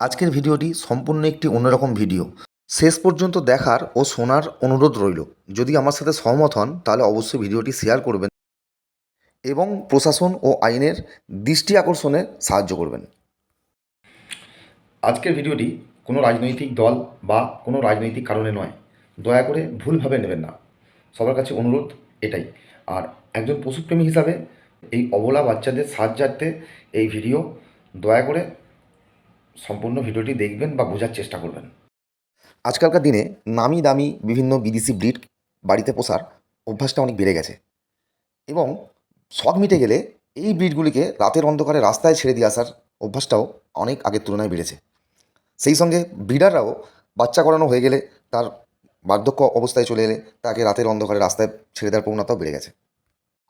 আজকের ভিডিওটি সম্পূর্ণ একটি অন্যরকম ভিডিও। শেষ পর্যন্ত দেখার ও শোনার অনুরোধ রইল। যদি আমার সাথে সহমত হন, তাহলে অবশ্যই ভিডিওটি শেয়ার করবেন এবং প্রশাসন ও আইনের দৃষ্টি আকর্ষণে সাহায্য করবেন। আজকের ভিডিওটি কোনো রাজনৈতিক দল বা কোনো রাজনৈতিক কারণে নয়। দয়া করে ভুলভাবে নেবেন না। সবার কাছে অনুরোধ এটাই। আর একজন পশুপ্রেমী হিসাবে এই অবলা বাচ্চাদের সাহায্যার্থে এই ভিডিও দয়া করে সম্পূর্ণ ভিডিওটি দেখবেন বা বোঝার চেষ্টা করবেন। আজকালকার দিনে নামি দামি বিভিন্ন বিদেশি ব্রিড বাড়িতে পোষার অভ্যাসটা অনেক বেড়ে গেছে এবং শখ মিটে গেলে এই ব্রিডগুলিকে রাতের অন্ধকারে রাস্তায় ছেড়ে দিয়ে আসার অভ্যাসটাও অনেক আগের তুলনায় বেড়েছে। সেই সঙ্গে ব্রিডাররাও বাচ্চা করানো হয়ে গেলে তার বার্ধক্য অবস্থায় চলে এলে তাকে রাতের অন্ধকারে রাস্তায় ছেড়ে দেওয়ার প্রবণতাও বেড়ে গেছে।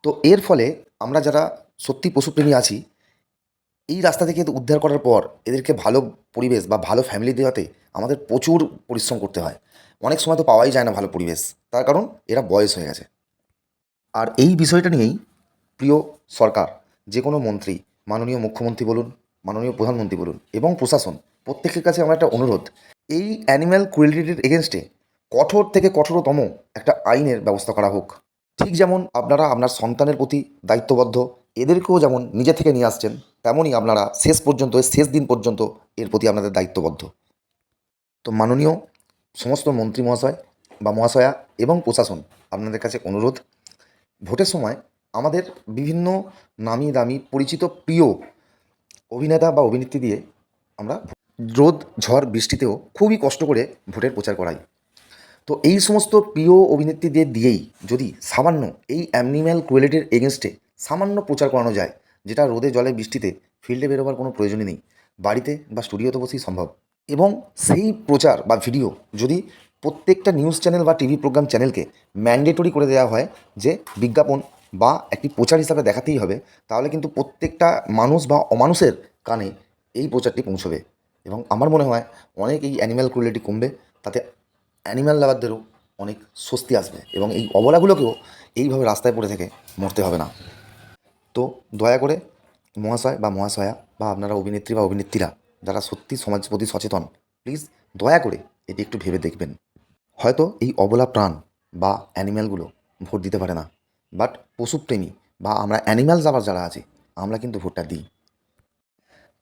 তো এর ফলে আমরা যারা সত্যি পশুপ্রেমী আছি এই রাস্তা থেকে উদ্ধার করার পর এদেরকে ভালো পরিবেশ বা ভালো ফ্যামিলি দেওয়াতে আমাদের প্রচুর পরিশ্রম করতে হয়। অনেক সময় তো পাওয়াই যায় না ভালো পরিবেশ। তার কারণ এরা বয়স হয়ে গেছে। আর এই বিষয়টা নিয়েই প্রিয় সরকার, যে কোনো মন্ত্রী, মাননীয় মুখ্যমন্ত্রী বলুন, মাননীয় প্রধানমন্ত্রী বলুন এবং প্রশাসন, প্রত্যেকের কাছে আমার একটা অনুরোধ, এই অ্যানিম্যাল ক্রুয়েলিটির এগেনস্টে কঠোর থেকে কঠোরতম একটা আইনের ব্যবস্থা করা হোক। ঠিক যেমন আপনারা আপনার সন্তানের প্রতি দায়িত্ববদ্ধ, এদেরকেও যেমন নিজে থেকে নিয়ে আসছেন তেমনই আপনারা শেষ পর্যন্ত, শেষ দিন পর্যন্ত এর প্রতি আপনাদের দায়িত্ববদ্ধ। তো মাননীয় সমস্ত মন্ত্রী মহাশয় বা মহাশয়া এবং প্রশাসন, আপনাদের কাছে অনুরোধ, ভোটের সময় আমাদের বিভিন্ন নামি দামি পরিচিত প্রিয় অভিনেতা বা অভিনেত্রী দিয়ে আমরা রোদ, ঝড়, বৃষ্টিতেও খুবই কষ্ট করে ভোটের প্রচার করাই। তো এই সমস্ত প্রিয় অভিনেত্রীদের দিয়েই যদি সামান্য এই অ্যানিম্যাল ক্রুয়েলিটির এগেনস্টে সামান্য প্রচার করানো যায় যেটা রোদে, জলে, বৃষ্টিতে ফিল্ডে বেরোবার কোনো প্রয়োজনই নেই। বাড়িতে বা স্টুডিওতে বসেই সম্ভব। এবং সেই প্রচার বা ভিডিও যদি প্রত্যেকটা নিউজ চ্যানেল বা টিভি প্রোগ্রাম চ্যানেলকে ম্যান্ডেটরি করে দেওয়া হয় যে বিজ্ঞাপন বা একটি প্রচার হিসাবে দেখাতেই হবে, তাহলে কিন্তু প্রত্যেকটা মানুষ বা অমানুষের কানে এই প্রচারটি পৌঁছবে। এবং আমার মনে হয় অনেক এই অ্যানিম্যাল ক্রুয়েলিটি কমবে, তাতে অ্যানিম্যাল লাভারদেরও অনেক স্বস্তি আসবে। এবং এই অবলাগুলোকেও এইভাবে রাস্তায় পড়ে থেকে মরতে হবে না। তো দয়া করে মহাশয় বা মহাশয়া বা আপনারা অভিনেত্রী বা অভিনেত্রীরা যারা সত্যি সমাজ প্রতি সচেতন প্লিজ দয়া করে এটি একটু ভেবে দেখবেন। হয়তো এই অবলা প্রাণ বা অ্যানিম্যালগুলো ভোট দিতে পারে না। বাট পশুপ্রেমী বা আমরা অ্যানিম্যাল যাবার যারা আছে, আমরা কিন্তু ভোটটা দিই।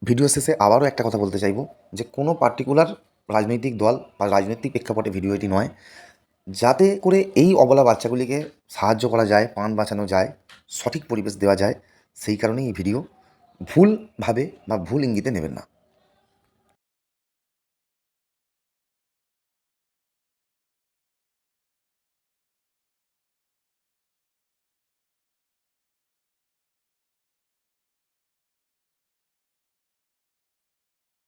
ভিডিও শেষে আবারও একটা কথা বলতে চাইব যে কোনো পার্টিকুলার রাজনৈতিক দল বা রাজনৈতিক প্রেক্ষাপটে ভিডিও এটি নয় যাতে করে এই অবলা বাচ্চাগুলিকে সাহায্য করা যায় পান বাঁচানো যায়, সঠিক পরিবেশ দেওয়া যায়, সেই কারণেই এই ভিডিও ভুলভাবে বা ভুল ইঙ্গিতে নেবেন না।